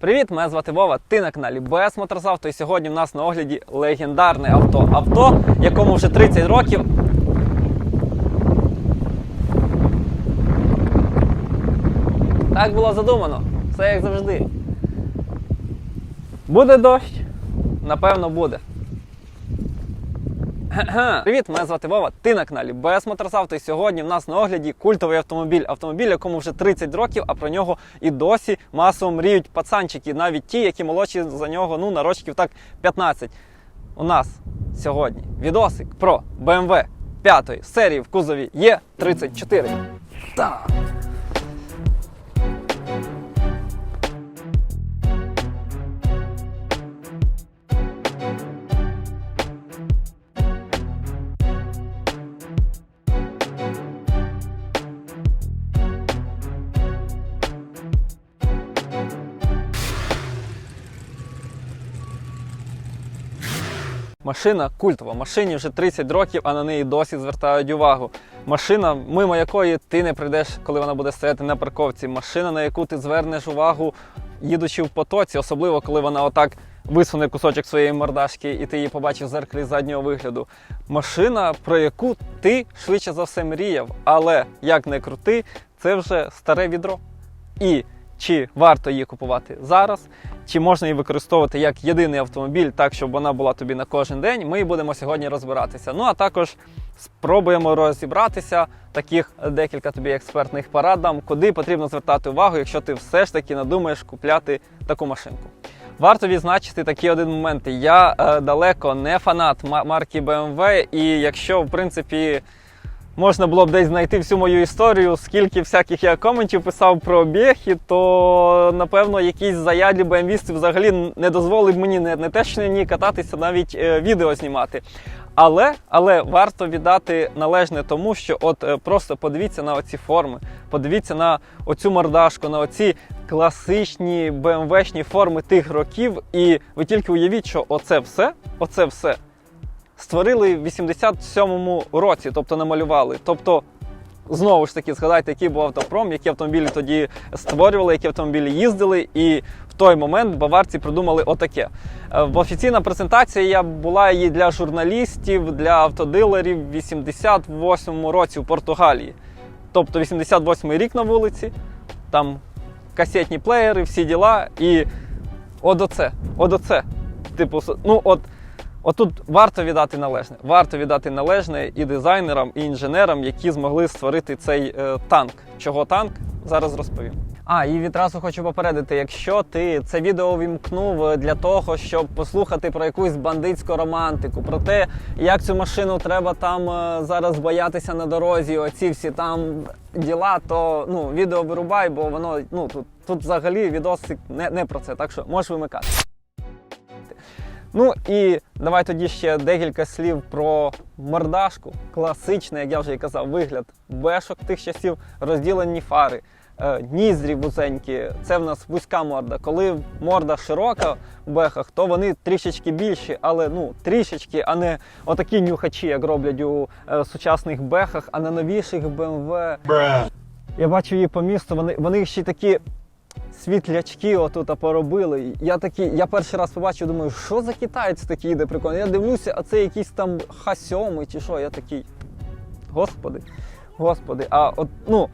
Привіт, мене звати Вова. Ти на каналі БС Моторзавто. І сьогодні в нас на огляді легендарне авто. Авто, якому вже 30 років. Так було задумано. Все як завжди. Буде дощ? Напевно, буде. Привіт, мене звати Вова. Ти на каналі БС Моторзавто. І сьогодні в нас на огляді культовий автомобіль. Автомобіль, якому вже 30 років, а про нього і досі масово мріють пацанчики, навіть ті, які молодші за нього, ну, на рочків так 15. У нас сьогодні відосик про BMW 5 серії в кузові Є34. Так. Машина культова. Машині вже 30 років, а на неї досі звертають увагу. Машина, мимо якої ти не прийдеш, коли вона буде стояти на парковці. Машина, на яку ти звернеш увагу, їдучи в потоці, особливо коли вона отак висуне кусочок своєї мордашки, і ти її побачиш в зеркалі заднього вигляду. Машина, про яку ти швидше за все мріяв, але як не крути, це вже старе відро. І чи варто її купувати зараз, чи можна її використовувати як єдиний автомобіль, так щоб вона була тобі на кожен день. Ми будемо сьогодні розбиратися. Ну а також спробуємо розібратися таких декілька тобі експертних порад дам, куди потрібно звертати увагу, якщо ти все ж таки надумаєш купляти таку машинку. Варто відзначити такі один моменти. Я е, далеко не фанат марки BMW, і якщо в принципі можна було б десь знайти всю мою історію, скільки всяких я коментів писав про бєхи, то напевно якісь заядлі БМВісти взагалі не дозволили мені не, не те, що ні кататися, навіть е, відео знімати. Але, але варто віддати належне тому, що от е, просто подивіться на оці форми, подивіться на оцю мордашку, на оці класичні БМВшні форми тих років, і ви тільки уявіть, що оце все, оце все створили в 87-му році, тобто намалювали. Тобто, знову ж таки, згадайте, який був автопром, які автомобілі тоді створювали, які автомобілі їздили, і в той момент баварці придумали отаке. Е, офіційна презентація була її для журналістів, для автодилерів в 88-му році в Португалії. Тобто 88-й рік на вулиці, там касетні плеєри, всі діла. І от оце, от оце. Типу, ну от. Отут варто віддати належне. Варто віддати належне і дизайнерам, і інженерам, які змогли створити цей е, танк. Чого танк? Зараз розповім. А, і відразу хочу попередити, якщо ти це відео вімкнув е, для того, щоб послухати про якусь бандитську романтику, про те, як цю машину треба там е, зараз боятися на дорозі, оці всі там діла, то ну, відео вирубай, бо воно ну тут, тут взагалі відосик не, не про це, так що можеш вимикати. Ну і давай тоді ще декілька слів про мордашку. Класичний, як я вже і казав, вигляд бешок тих часів, розділені фари, е, ніздрі вузенькі. Це в нас вузька морда. Коли морда широка в бехах, то вони трішечки більші, але ну трішечки, а не отакі нюхачі, як роблять у е, сучасних бехах, а на новіших BMW. Я бачу її по місту, вони, вони ще такі світлячки отут поробили. Я такий, я перший раз побачив, думаю, що за китаєць такий йде прикольно. Я дивлюся, а це якийсь там Х7 чи що. Я такий. Господи, господи, а от ну.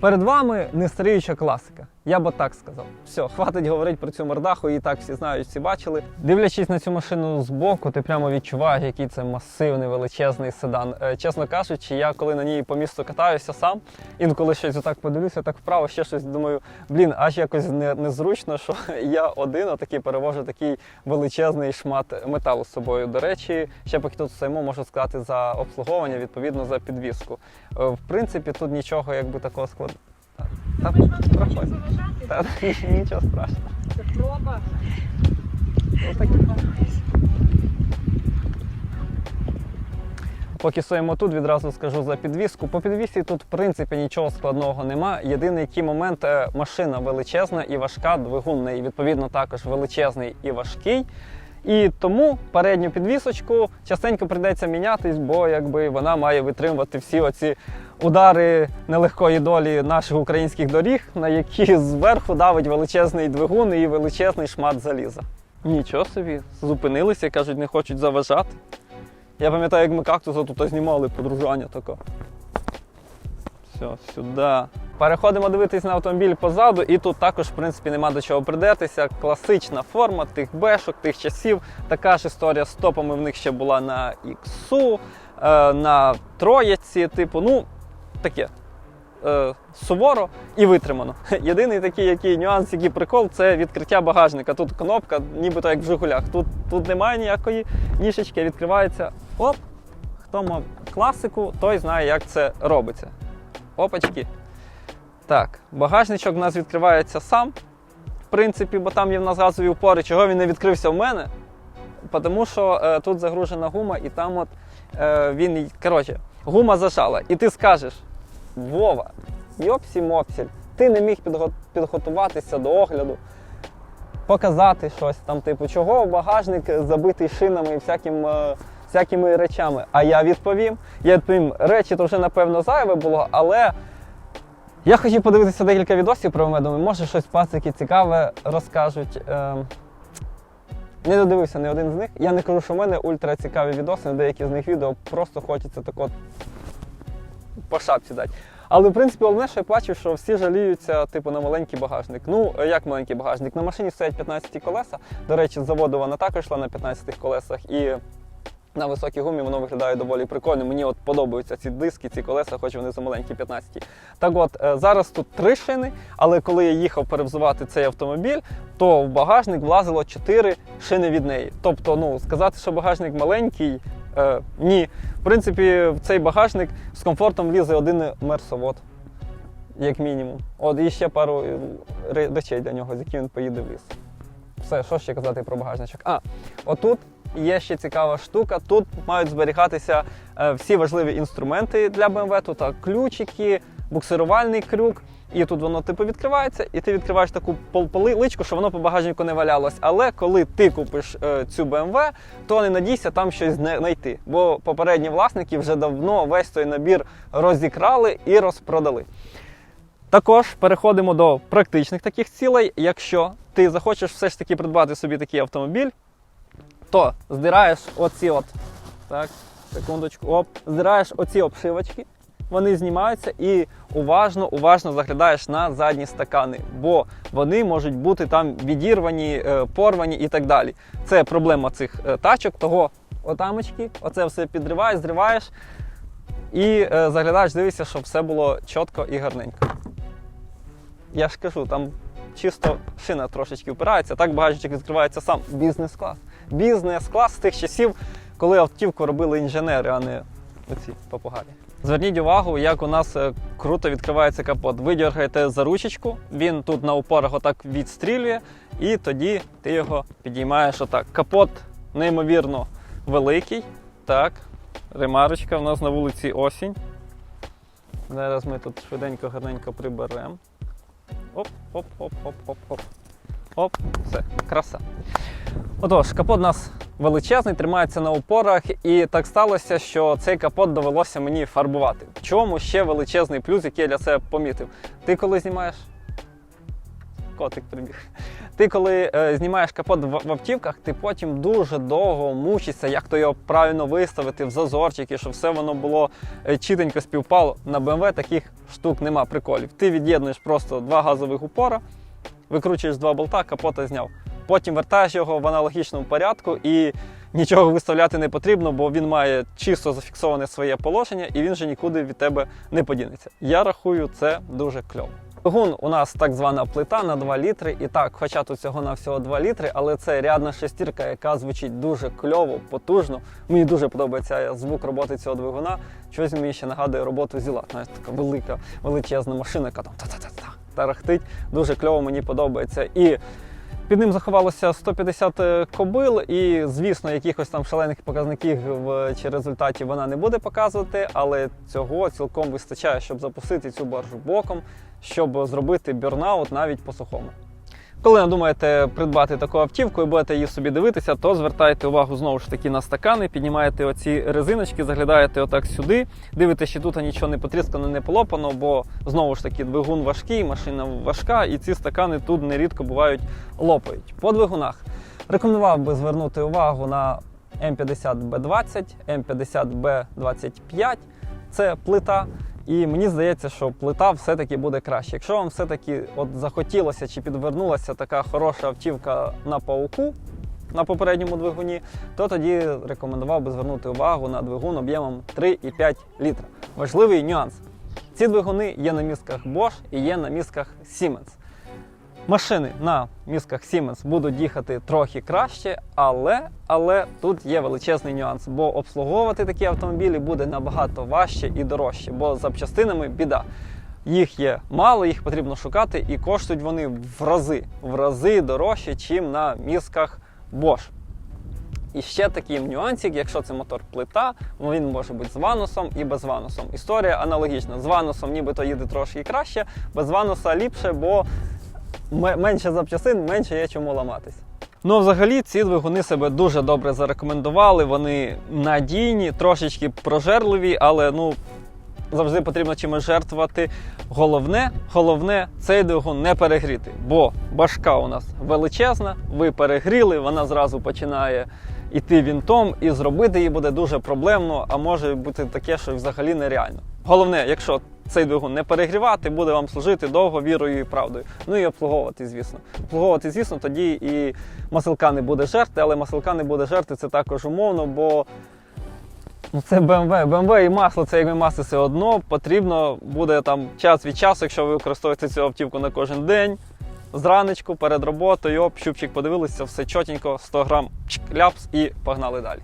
Перед вами нестаріюча класика. Я би так сказав. Все, хватить говорити про цю мордаху, її так всі знають, всі бачили. Дивлячись на цю машину збоку, ти прямо відчуваєш, який це масивний величезний седан. Е, чесно кажучи, я коли на ній по місту катаюся сам, інколи щось отак подивлюся, так вправо, ще щось думаю, блін, аж якось не, незручно, що я один отакий перевожу такий величезний шмат металу з собою. До речі, ще поки тут стоїмо, можу сказати за обслуговування, відповідно за підвіску. Е, В принципі, тут нічого якби такого складного. Та проходь. Та нічого страшного. Це проба. Поки стоїмо тут, відразу скажу за підвіску. По підвісці тут, в принципі, нічого складного нема. Єдиний який момент е, машина величезна і важка, двигун неї відповідно також величезний і важкий. І тому передню підвісочку частенько прийдеться мінятись, бо якби вона має витримувати всі оці удари нелегкої долі наших українських доріг, на які зверху давить величезний двигун і величезний шмат заліза. Нічого собі, зупинилися, кажуть, не хочуть заважати. Я пам'ятаю, як ми кактуса тут знімали подружання таке. Все, сюди. Переходимо дивитись на автомобіль позаду, і тут також, в принципі, нема до чого придертися. Класична форма тих бешок, тих часів. Така ж історія з топами в них ще була на іксу, е, на троєці, типу, ну, таке. Е, суворо і витримано. Єдиний такий який нюанс, який прикол, це відкриття багажника. Тут кнопка, нібито як в Жигулях. Тут, тут немає ніякої ніжечки, відкривається. Оп! Хто мав класику, той знає, як це робиться. Опачки. Так, багажничок у нас відкривається сам, в принципі, бо там є в нас газові упори. Чого він не відкрився в мене? Тому що е, тут загружена гума, і там от е, він. Коротше, гума зажала. І ти скажеш: Вова, йопсі мопсіль, ти не міг підго- підготуватися до огляду, показати щось там, типу, чого багажник забитий шинами і всяким. е, Всякими речами. А я відповім. Я відповім, речі то вже напевно зайве було, але я хотів подивитися декілька відосів про мене, може щось пацики цікаве розкажуть. Ем, Не додивився ні один з них. Я не кажу, що в мене ультра цікаві відоси, деякі з них відео просто хочеться так от по шапці дати. Але в принципі головне, що я бачив, що всі жаліються типу, на маленький багажник. Ну, як маленький багажник? На машині стоять 15 колеса. До речі, з заводу вона також йшла на 15 колесах. І на високій гумі воно виглядає доволі прикольно. Мені от подобаються ці диски, ці колеса, хоч вони за маленькі 15. Так от, е, зараз тут три шини, але коли я їхав перевзувати цей автомобіль, то в багажник влазило 4 шини від неї. Тобто, ну, сказати, що багажник маленький, е, ні. В принципі, в цей багажник з комфортом влізе один мерсовод, як мінімум. От і ще пару е, речей для нього, з якими він поїде в ліс. Все, що ще казати про багажничок? А, отут є ще цікава штука. Тут мають зберігатися е, всі важливі інструменти для BMW. Тут ключики, буксирувальний крюк. І тут воно типу відкривається, і ти відкриваєш таку пол- поличку, що воно по багажнику не валялось. Але коли ти купиш е, цю BMW, то не надійся там щось знайти. Бо попередні власники вже давно весь той набір розікрали і розпродали. Також переходимо до практичних таких цілей. Якщо ти захочеш все ж таки придбати собі такий автомобіль, то здираєш оці от. Так, секундочку, оп, здираєш оці обшивочки, вони знімаються і уважно, уважно заглядаєш на задні стакани, бо вони можуть бути там відірвані, е, порвані і так далі. Це проблема цих е, тачок, того отамочки, оце все підриваєш, зриваєш і е, заглядаєш, дивишся, щоб все було чітко і гарненько. Я ж кажу, там чисто шина трошечки впирається, так багажник відкривається сам. Бізнес-клас. Бізнес-клас з тих часів, коли автівку робили інженери, а не оці попугаї. Зверніть увагу, як у нас е, круто відкривається капот. Ви дергаєте за ручечку, він тут на упорах отак відстрілює, і тоді ти його підіймаєш отак. Капот неймовірно великий. Так, ремарочка у нас на вулиці осінь. Зараз ми тут швиденько, гарненько приберемо. Оп, оп, все, краса. Отож, капот у нас величезний, тримається на опорах, і так сталося, що цей капот довелося мені фарбувати. В чому ще величезний плюс, який я для себе помітив? Ти коли знімаєш. Котик прибіг. Ти коли е, знімаєш капот в, автівках, ти потім дуже довго мучишся, як то його правильно виставити в зазорчики, щоб все воно було е, чітенько співпало. На BMW таких штук нема приколів. Ти від'єднуєш просто два газових упора, викручуєш два болта, капота зняв. Потім вертаєш його в аналогічному порядку і нічого виставляти не потрібно, бо він має чисто зафіксоване своє положення і він же нікуди від тебе не подінеться. Я рахую, це дуже кльово. Двигун у нас так звана плита на 2 літри. І так, хоча тут всього на всього 2 літри, але це рядна шестірка, яка звучить дуже кльово, потужно. Мені дуже подобається звук роботи цього двигуна. Щось мені ще нагадує роботу зіла. Навіть така велика, величезна машина, яка там та-та-та-та тарахтить. Дуже кльово мені подобається. І під ним заховалося 150 кобил, і звісно, якихось там шалених показників в чи результатів вона не буде показувати, але цього цілком вистачає, щоб запустити цю баржу боком, щоб зробити бюрнаут навіть по сухому. Коли надумаєте придбати таку автівку і будете її собі дивитися, то звертайте увагу знову ж таки на стакани, піднімаєте оці резиночки, заглядаєте отак сюди, дивитеся, чи тут нічого не потріскано, не полопано, бо знову ж таки двигун важкий, машина важка, і ці стакани тут нерідко бувають лопають. По двигунах рекомендував би звернути увагу на М50Б20, М50Б25. Це плита. І мені здається, що плита все-таки буде краще. Якщо вам все-таки от захотілося чи підвернулася така хороша автівка на пауку на попередньому двигуні, то тоді рекомендував би звернути увагу на двигун об'ємом 3,5 літра. Важливий нюанс: ці двигуни є на місках Bosch і є на мізках Siemens. Машини на мізках Siemens будуть їхати трохи краще, але, але тут є величезний нюанс, бо обслуговувати такі автомобілі буде набагато важче і дорожче, бо запчастинами біда. Їх є мало, їх потрібно шукати, і коштують вони в рази, в рази дорожче, ніж на мізках Bosch. І ще такий нюансик, якщо це мотор плита, він може бути з ванусом і без ванусом. Історія аналогічна. З ванусом нібито їде трошки краще, без вануса ліпше, бо менше запчасин, менше є чому ламатись. Ну, взагалі, ці двигуни себе дуже добре зарекомендували. Вони надійні, трошечки прожерливі, але ну завжди потрібно чимось жертвувати. Головне, головне, цей двигун не перегріти, бо башка у нас величезна, ви перегріли, вона зразу починає іти вінтом, і зробити її буде дуже проблемно, а може бути таке, що взагалі нереально. Головне, якщо цей двигун не перегрівати, буде вам служити довго вірою і правдою. Ну і обслуговувати, звісно. Обслуговувати, звісно, тоді і маселка не буде жерти, але маселка не буде жерти це також умовно, бо Ну, це BMW. BMW і масло, це як масло все одно. Потрібно буде там час від часу, якщо ви використовуєте цю автівку на кожен день. Зранечку перед роботою, оп, щупчик подивилися, все чотенько, 100 грам чик, ляпс і погнали далі.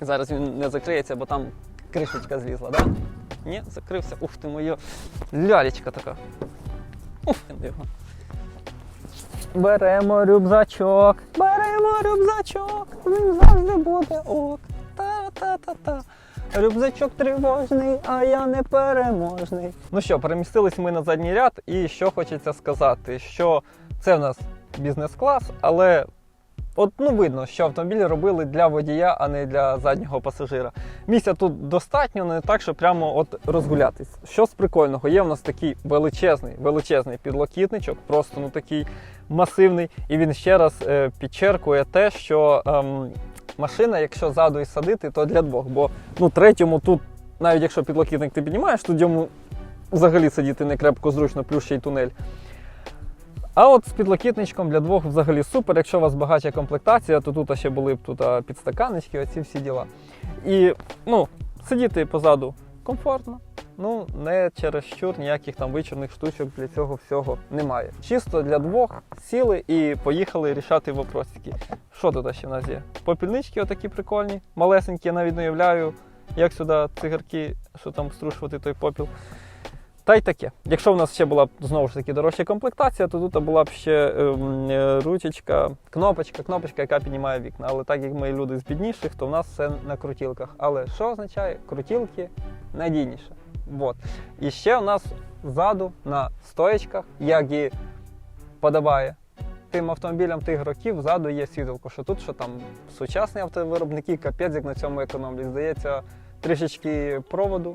Зараз він не закриється, бо там кришечка злізла? Да? Ні, закрився. Ух ти моя лялечка така. Ух, його. Беремо рюкзачок, беремо рюкзачок, він завжди буде ок. Та-та-та-та. Рюкзачок тривожний, а я не переможний. Ну що, перемістились ми на задній ряд, і що хочеться сказати, що це в нас бізнес-клас, але от ну видно, що автомобіль робили для водія, а не для заднього пасажира. Місця тут достатньо, не так, що прямо от розгулятись. Що з прикольного, є в нас такий величезний, величезний підлокітничок, просто ну такий масивний, і він ще раз е, підчеркує те, що. Ем, машина, якщо ззаду і садити, то для двох. Бо ну, третьому тут, навіть якщо підлокітник ти піднімаєш, тут йому взагалі сидіти не крепко зручно, плюс ще й тунель. А от з підлокітничком для двох взагалі супер. Якщо у вас багача комплектація, то тут ще були б тут підстаканнички, оці всі діла. І ну, сидіти позаду комфортно. Ну, не через щур, ніяких там вичорних штучок для цього всього немає. Чисто для двох сіли і поїхали рішати вопросики. Що тут ще в нас є? Попільнички отакі прикольні, малесенькі, я навіть не уявляю, як сюди цигарки, що там струшувати той попіл. Та й таке. Якщо в нас ще була б знову ж таки дорожча комплектація, то тут була б ще ем, е, ручечка, кнопочка, кнопочка, яка піднімає вікна. Але так як ми люди з бідніших, то в нас все на крутілках. Але що означає? Крутілки надійніше. Вот. І ще у нас ззаду на стоєчках, як і подобає тим автомобілям тих років, ззаду є світло, що тут, що там сучасні автовиробники, капець, як на цьому економлять. Здається, трішечки проводу,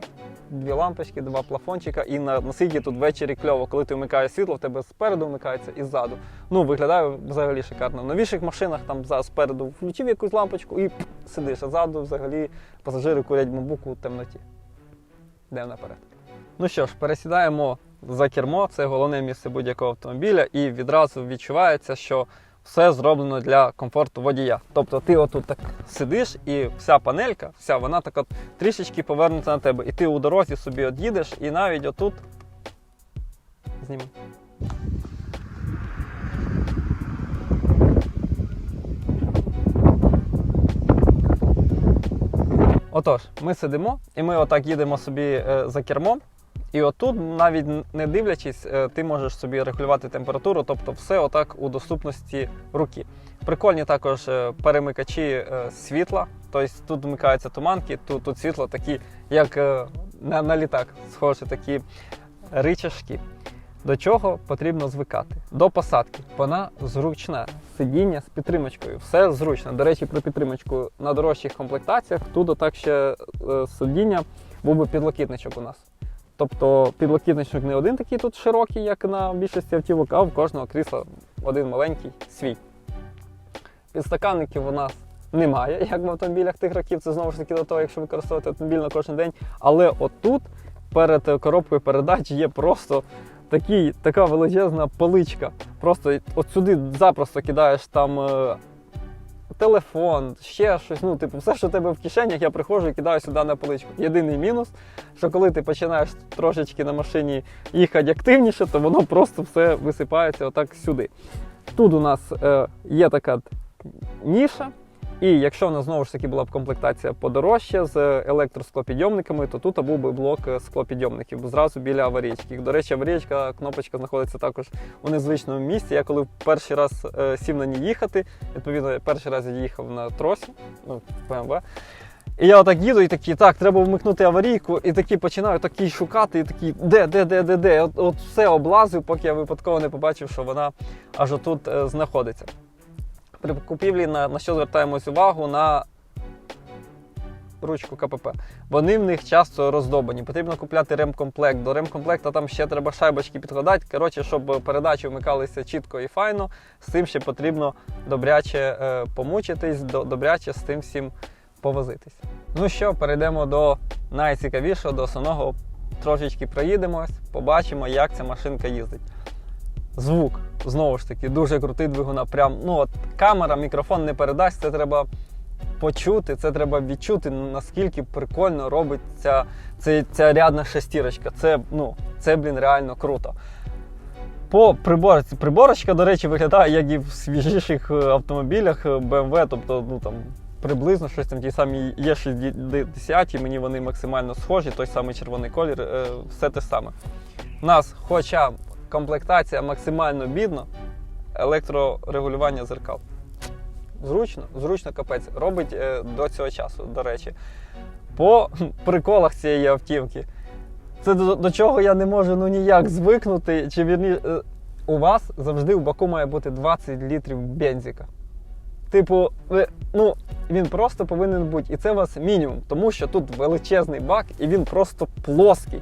дві лампочки, два плафончика, і на, наскільки тут ввечері кльово, коли ти вмикаєш світло, в тебе спереду вмикається і ззаду. Ну, виглядає взагалі шикарно. В новіших машинах там за спереду включив якусь лампочку і пф, сидиш, а ззаду взагалі пасажири курять бамбуку у темноті. Йдемо наперед. Ну що ж, пересідаємо за кермо, це головне місце будь-якого автомобіля, і відразу відчувається, що все зроблено для комфорту водія. Тобто ти отут так сидиш, і вся панелька, вся вона так от трішечки повернута на тебе. І ти у дорозі собі от і навіть отут. Зніми. Отож, ми сидимо, і ми отак їдемо собі е, за кермом. І отут, навіть не дивлячись, е, ти можеш собі регулювати температуру, тобто все отак у доступності руки. Прикольні також е, перемикачі світла, тобто тут вмикаються туманки, тут, тут світло такі, як на, на літак, схожі такі ричашки. До чого потрібно звикати? До посадки. Вона зручна. Сидіння з підтримочкою. Все зручно. До речі, про підтримочку на дорожчих комплектаціях тут отак ще е, сидіння був би підлокітничок у нас. Тобто підлокітничок не один такий тут широкий, як на більшості автівок, а в кожного крісла один маленький свій. Підстаканників у нас немає, як в автомобілях тих років. Це знову ж таки до того, якщо використовувати автомобіль на кожен день. Але отут перед е, коробкою передач є просто такий, така величезна поличка. Просто от сюди запросто кидаєш там е, телефон, ще щось. Ну, типу, все, що в тебе в кишенях, я приходжу і кидаю сюди на поличку. Єдиний мінус, що коли ти починаєш трошечки на машині їхати активніше, то воно просто все висипається отак сюди. Тут у нас е, є така ніша. І якщо в нас знову ж таки була б комплектація подорожча з електросклопідйомниками, то тут був би блок склопідйомників зразу біля аварійки. До речі, аварійка, кнопочка знаходиться також у незвичному місці. Я коли перший раз е, сів на ній їхати, відповідно, я перший раз я їхав на тросі, ну, в BMW. І я отак їду і такий, так, треба вмикнути аварійку, і такий починаю такий шукати, і такий, де, де, де, де, де. От, от все облазив, поки я випадково не побачив, що вона аж отут е, знаходиться. При купівлі на, на що звертаємось увагу на ручку КПП. Вони в них часто роздобані. Потрібно купляти ремкомплект. До ремкомплекта там ще треба шайбочки підкладати. Коротше, щоб передачі вмикалися чітко і файно, з цим ще потрібно добряче е, помучитись, до, добряче з тим всім повозитись. Ну що, перейдемо до найцікавішого, до основного. Трошечки проїдемось, побачимо, як ця машинка їздить. Звук, знову ж таки, дуже крутий двигуна. Прям, ну от камера, мікрофон не передасть, це треба почути, це треба відчути, наскільки прикольно робить ця, ця, рядна шестірочка. Це, ну, це, блін, реально круто. По приборці. Приборочка, до речі, виглядає, як і в свіжіших е, автомобілях е, BMW, тобто, ну там. Приблизно щось там ті самі є 60 мені вони максимально схожі, той самий червоний колір, е, все те саме. У нас, хоча комплектація максимально бідна, електрорегулювання зеркал. Зручно, зручно капець. Робить е, до цього часу, до речі. По приколах цієї автівки. Це до, до чого я не можу ну ніяк звикнути. Чи вірні, е, у вас завжди в баку має бути 20 літрів бензика. Типу, ви, ну, він просто повинен бути. І це у вас мінімум, тому що тут величезний бак і він просто плоский.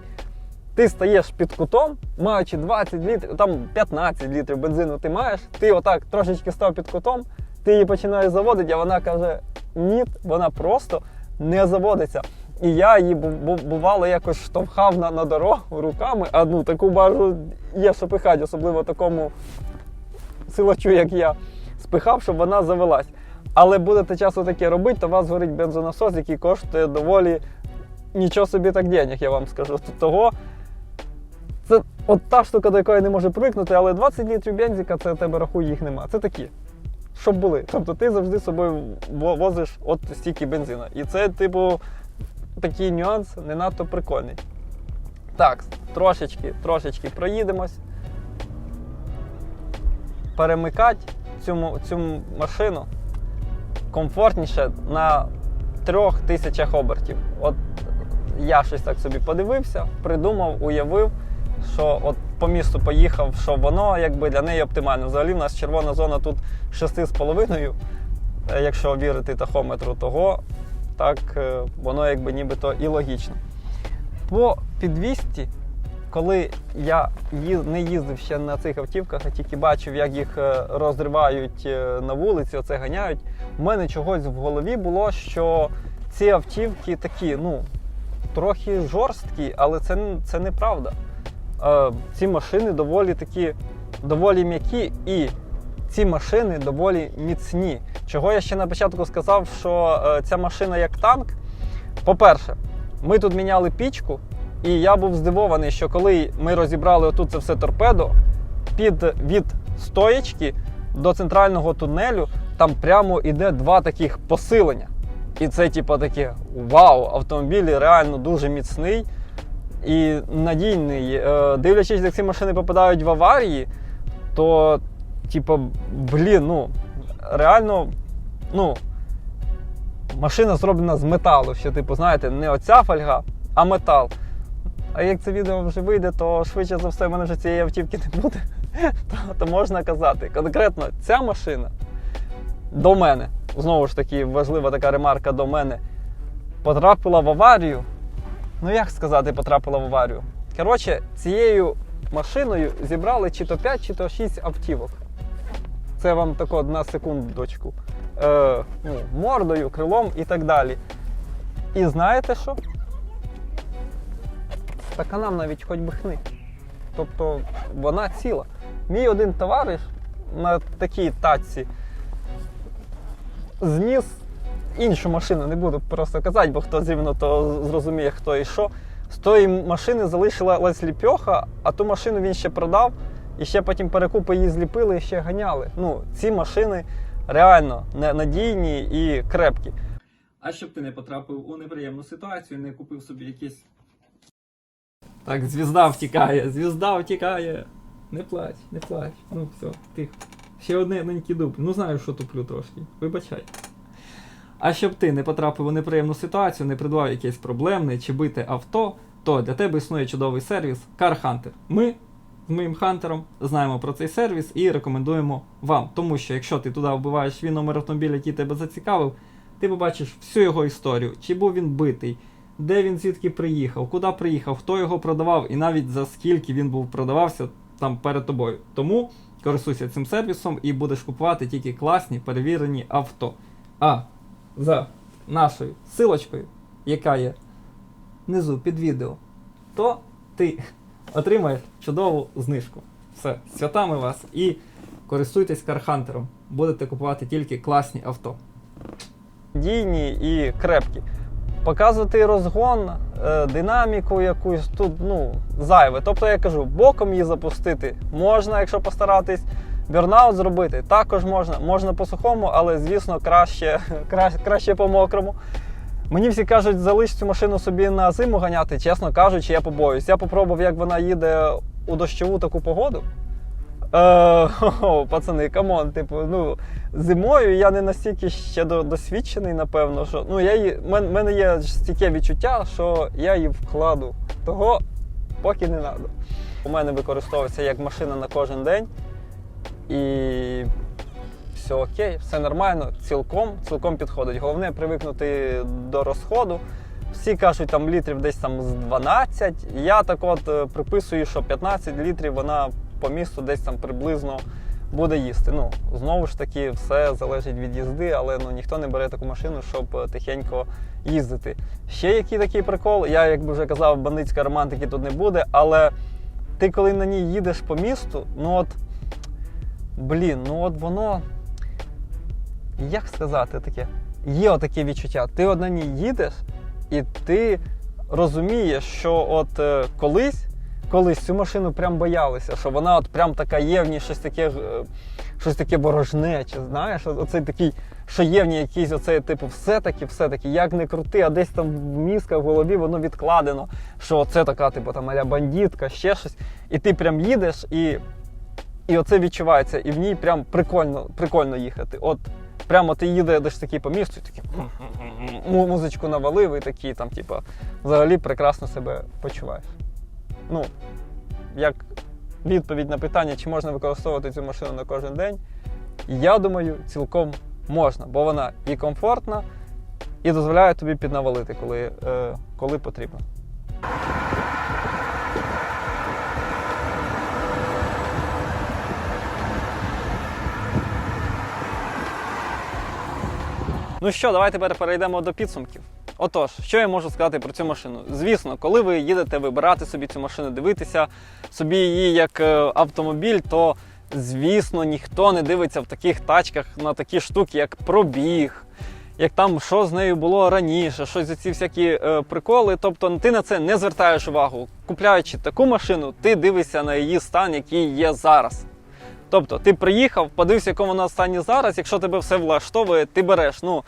Ти стаєш під кутом, маючи 20 літрів, там 15 літрів бензину ти маєш, ти отак трошечки став під кутом, ти її починаєш заводити, а вона каже: ні, вона просто не заводиться. І я її бу- бу- бувало якось штовхав на, на дорогу руками, а ну таку бажу є що пихати, особливо такому силачу, як я, спихав, щоб вона завелась. Але будете часто таке робити, то вас горить бензонасос, який коштує доволі нічого собі так денег, я вам скажу. Того це от та штука, до якої не може привикнути, але 20 літрів бензика, це тебе рахуй, їх нема. Це такі. Щоб були. Тобто ти завжди з собою возиш от стільки бензина. І це, типу, такий нюанс не надто прикольний. Так, трошечки, трошечки проїдемось. Перемикати цю, цю машину комфортніше на трьох тисячах обертів. От я щось так собі подивився, придумав, уявив, що от по місту поїхав, що воно якби для неї оптимально. Взагалі в нас червона зона тут 6,5, е, якщо вірити тахометру, того так е, воно якби нібито і логічно. По підвісті, коли я не їздив ще на цих автівках, а тільки бачив, як їх е, розривають на вулиці, оце ганяють, у мене чогось в голові було, що ці автівки такі, ну, трохи жорсткі, але це, це неправда. Е, ці машини доволі такі, доволі м'які і ці машини доволі міцні. Чого я ще на початку сказав, що е, ця машина як танк. По-перше, ми тут міняли пічку, і я був здивований, що коли ми розібрали отут це все торпедо, під від стоєчки до центрального тунелю там прямо іде два таких посилення. І це, типу, таке вау, автомобіль реально дуже міцний і надійний. Е, Дивлячись, як ці машини попадають в аварії, то, типу, блін, ну, реально, ну, машина зроблена з металу. Що, типу, знаєте, не оця фольга, а метал. А як це відео вже вийде, то швидше за все в мене вже цієї автівки не буде. То, то можна казати. Конкретно ця машина до мене, знову ж таки, важлива така ремарка до мене, потрапила в аварію. Ну як сказати, потрапила в аварію? Коротше, цією машиною зібрали чи то 5, чи то 6 автівок. Це вам тако на секундочку. Е, ну, мордою, крилом і так далі. І знаєте що? Стаканам навіть хоч би хни. Тобто вона ціла. Мій один товариш на такій тачці зніс іншу машину, не буду просто казати, бо хто зрівно, то зрозуміє, хто і що. З тої машини залишилась ліпьоха, а ту машину він ще продав, і ще потім перекупи її зліпили і ще ганяли. Ну, ці машини реально надійні і крепкі. А щоб ти не потрапив у неприємну ситуацію, не купив собі якісь. Так, звізда втікає, звізда втікає. Не плач, не плач. Ну все, тихо. Ще одне ненький дуб. Ну знаю, що туплю трошки. Вибачай. А щоб ти не потрапив у неприємну ситуацію, не придбав якесь проблемне чи бите авто, то для тебе існує чудовий сервіс Car Hunter. Ми з моїм хантером знаємо про цей сервіс і рекомендуємо вам. Тому що якщо ти туди вбиваєш свій номер автомобіля, який тебе зацікавив, ти побачиш всю його історію, чи був він битий, де він звідки приїхав, куди приїхав, хто його продавав, і навіть за скільки він був продавався там перед тобою. Тому користуйся цим сервісом і будеш купувати тільки класні перевірені авто. А за нашою силочкою, яка є внизу під відео, то ти отримаєш чудову знижку. Все, святами вас і користуйтесь кархантером. Будете купувати тільки класні авто. Дійні і крепкі. Показувати розгон, е, динаміку якусь тут ну, зайве. Тобто я кажу, боком її запустити можна, якщо постаратись. Бернаут зробити також можна. Можна по сухому, але звісно краще, краще, краще по мокрому. Мені всі кажуть, залиш цю машину собі на зиму ганяти. Чесно кажучи, я побоюсь. Я попробував, як вона їде у дощову таку погоду. Е, пацани, камон, типу, ну, зимою я не настільки ще досвідчений, напевно, що ну, я її, мен, мене є таке відчуття, що я її вкладу. Того поки не треба. У мене використовується як машина на кожен день. І все окей, все нормально, цілком, цілком підходить. Головне привикнути до розходу. Всі кажуть, там літрів десь там з 12. Я так от е, приписую, що 15 літрів вона по місту десь там приблизно буде їсти. Ну, знову ж таки, все залежить від їзди, але ну, ніхто не бере таку машину, щоб е, тихенько їздити. Ще який такий прикол, я, як би вже казав, бандитської романтики тут не буде, але ти коли на ній їдеш по місту, ну от. Блін, ну от воно. Як сказати таке? Є отаке відчуття. Ти от на ній їдеш, і ти розумієш, що от е, колись, колись цю машину прям боялися, що вона от прям така є в ній щось таке, е, щось таке ворожнече, знаєш, оцей такий, що є в ній якийсь оцей, типу, все-таки, все-таки, як не крути, а десь там в мізках, в голові воно відкладено, що це така, типу, там аля бандитка, ще щось. І ти прям їдеш і. І оце відчувається, і в ній прям прикольно, прикольно їхати. От прямо ти їдеш такий по місту, і такий музичку навалив, і такий там, типу, взагалі прекрасно себе почуваєш. Ну, як відповідь на питання, чи можна використовувати цю машину на кожен день, я думаю, цілком можна, бо вона і комфортна, і дозволяє тобі піднавалити, коли, е, коли потрібно. Ну що, давайте тепер перейдемо до підсумків. Отож, що я можу сказати про цю машину? Звісно, коли ви їдете вибирати собі цю машину, дивитися собі її як е, автомобіль, то звісно ніхто не дивиться в таких тачках на такі штуки, як пробіг, як там що з нею було раніше, щось за ці всякі е, приколи. Тобто ти на це не звертаєш увагу. Купляючи таку машину, ти дивишся на її стан, який є зараз. Тобто, ти приїхав, подивився, якому вона стані зараз. Якщо тебе все влаштовує, ти береш. Ну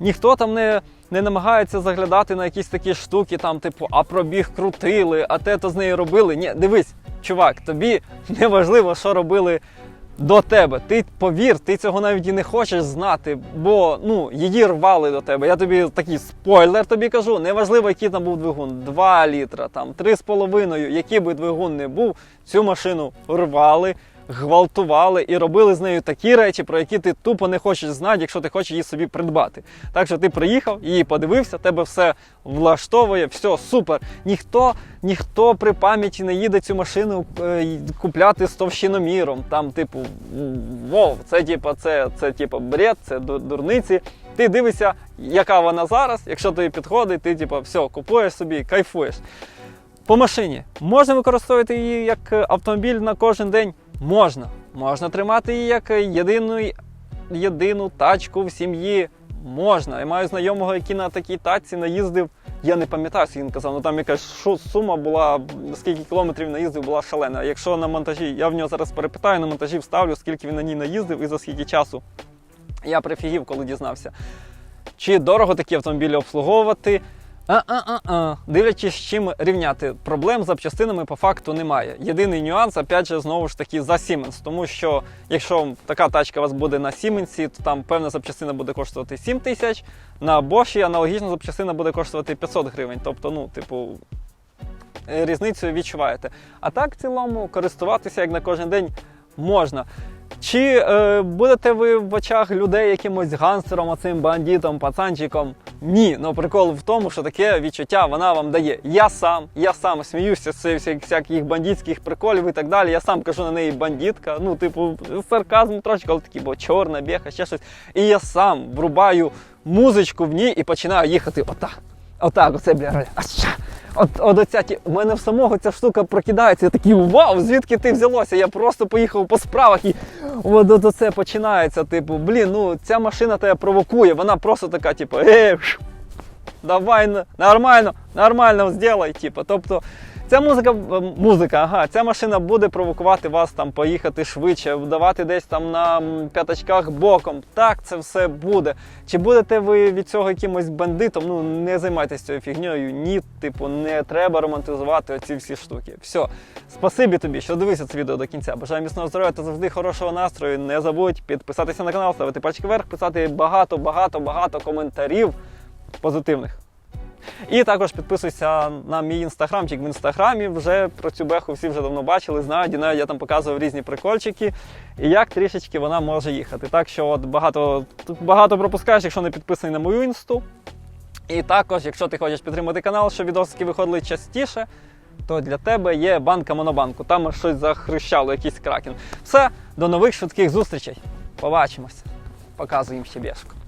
ніхто там не, не намагається заглядати на якісь такі штуки, там, типу, а пробіг крутили, а те то з нею робили. Ні, дивись, чувак, тобі не важливо, що робили до тебе. Ти повір, ти цього навіть і не хочеш знати, бо ну, її рвали до тебе. Я тобі такий спойлер тобі кажу. Неважливо, який там був двигун, 2 літра, там 3,5, який би двигун не був, цю машину рвали. Гвалтували і робили з нею такі речі, про які ти тупо не хочеш знати, якщо ти хочеш її собі придбати. Так що ти приїхав, її подивився, тебе все влаштовує, все супер. Ніхто, ніхто при пам'яті не їде цю машину е, купляти з товщиноміром. Там, типу, вов, це типу, це, це типу бред, це ду- дурниці. Ти дивишся, яка вона зараз. Якщо тобі підходить, ти типу, все, купуєш собі, кайфуєш. По машині можна використовувати її як е, автомобіль на кожен день? Можна. Можна тримати її як єдину, єдину тачку в сім'ї. Можна. Я маю знайомого, який на такій тачці наїздив. Я не пам'ятаю, скільки він казав, ну там якась сума була, скільки кілометрів наїздив, була шалена. Якщо на монтажі, я в нього зараз перепитаю, на монтажі вставлю, скільки він на ній наїздив і за скільки часу. Я прифігів, коли дізнався. Чи дорого такі автомобілі обслуговувати? А-а-а-а. Дивлячись, з чим рівняти. Проблем з запчастинами по факту немає. Єдиний нюанс, опять же, знову ж таки, за Siemens. Тому що якщо така тачка у вас буде на Siemens, то там певна запчастина буде коштувати 7 тисяч, на Bosch аналогічна запчастина буде коштувати 500 гривень. Тобто, ну, типу, різницю відчуваєте. А так, в цілому, користуватися як на кожен день можна. Чи е, будете ви в очах людей якимось гангстером, оцим бандитом, пацанчиком? Ні, ну прикол в тому, що таке відчуття вона вам дає. Я сам, я сам сміюся з цих всяких- бандитських приколів і так далі. Я сам кажу на неї бандитка. Ну, типу, сарказм трошки, але такий, бо чорна, бєха, ще щось. І я сам врубаю музичку в ній і починаю їхати отак. Отак, оце бля. Аща. От, от оця у мене в самого ця штука прокидається. Я такий вау, звідки ти взялося? Я просто поїхав по справах і от, от оце починається. Типу, блін, ну ця машина тебе провокує. Вона просто така, типу, е, давай нормально, нормально зробай. Типу. Тобто ця музика, е, музика, ага, ця машина буде провокувати вас там поїхати швидше, давати десь там на п'ятачках боком. Так, це все буде. Чи будете ви від цього якимось бандитом? Ну не займайтесь цією фігньою. Ні, типу, не треба романтизувати оці всі штуки. Все, спасибі тобі, що дивився це відео до кінця. Бажаю міцного здоров'я та завжди хорошого настрою. Не забудь підписатися на канал, ставити пальчики вверх, писати багато, багато, багато коментарів позитивних. І також підписуйся на мій інстаграмчик в інстаграмі. Вже про цю беху всі вже давно бачили, знають. І навіть я там показував різні прикольчики, і як трішечки вона може їхати. Так що от багато, багато пропускаєш, якщо не підписаний на мою інсту. І також, якщо ти хочеш підтримати канал, щоб відосики виходили частіше, то для тебе є банка Монобанку. Там щось захрещало, якийсь кракен. Все, до нових швидких зустрічей. Побачимось. Показуємо ще бешку.